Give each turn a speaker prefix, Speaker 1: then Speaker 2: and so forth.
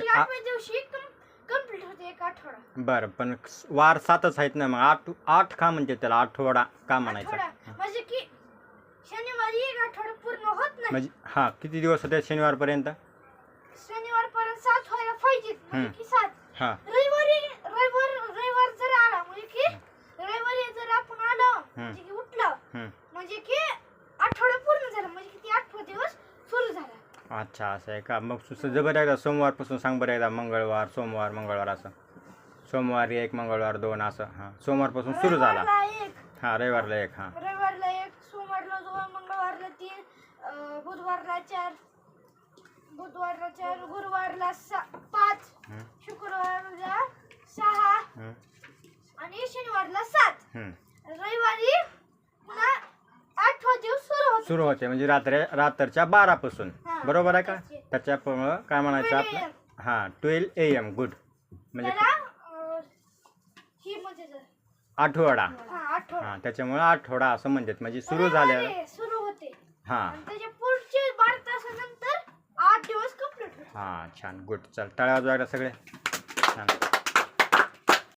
Speaker 1: की
Speaker 2: आ-
Speaker 1: आठव्या दिवशी कंप्लीट होते एक आठवडा.
Speaker 2: बरं पण वार सातच आहेत ना मग? आठ आठ का म्हणते त्याला? आठवडा का म्हणायचं?
Speaker 1: म्हणजे की शनिवारी एक आठवडा पूर्ण होत नाही.
Speaker 2: म्हणजे हा किती दिवस होते शनिवारपर्यंत?
Speaker 1: शनिवार पर्यंत सात व्हायला पाहिजेत म्हणजे
Speaker 2: हम्म.
Speaker 1: की सात.
Speaker 2: हा.
Speaker 1: रविवारी रविवार रविवार जर आला म्हणजे की रविवारी जर आपण आलो म्हणजे की उठलो
Speaker 2: हम्म.
Speaker 1: म्हणजे की आठवडा पूर्ण झाला म्हणजे किती आठवा दिवस सुरू झाला
Speaker 2: अच्छा असं आहे का? मग सुस बरं एकदा सोमवारपासून सांग बरं एकदा मंगळवार सोमवार मंगळवार असं. सोमवारी एक मंगळवार दोन असं. हां सोमवारपासून सुरू झाला.
Speaker 1: रविवारला एक.
Speaker 2: हां रविवारला एक हां.
Speaker 1: रविवारला एक सोमवारला दोन मंगळवारला तीन अं, बुधवारला चार बुधवारला चार गुरुवारला सा पाच शुक्रवारला सहा आणि शनिवारला सात. रविवारी पुन्हा आठवा दिवस सुरू होतो.
Speaker 2: सुरू होते म्हणजे रात्र रात्रच्या बारापासून. बरोबर आहे का. त्याच्यामुळं काय म्हणायचं
Speaker 1: 12
Speaker 2: आपलं. हां ट्वेल्व ए एम गुड म्हणजे
Speaker 1: ही म्हणजे
Speaker 2: आठवडा.
Speaker 1: हा
Speaker 2: त्याच्यामुळं आठवडा असं म्हणतात. म्हणजे सुरू झाल्या
Speaker 1: रविवारी सुरू होते.
Speaker 2: हां. हां छान. गुड चल टाळ्या वाजवायला सगळे. छान.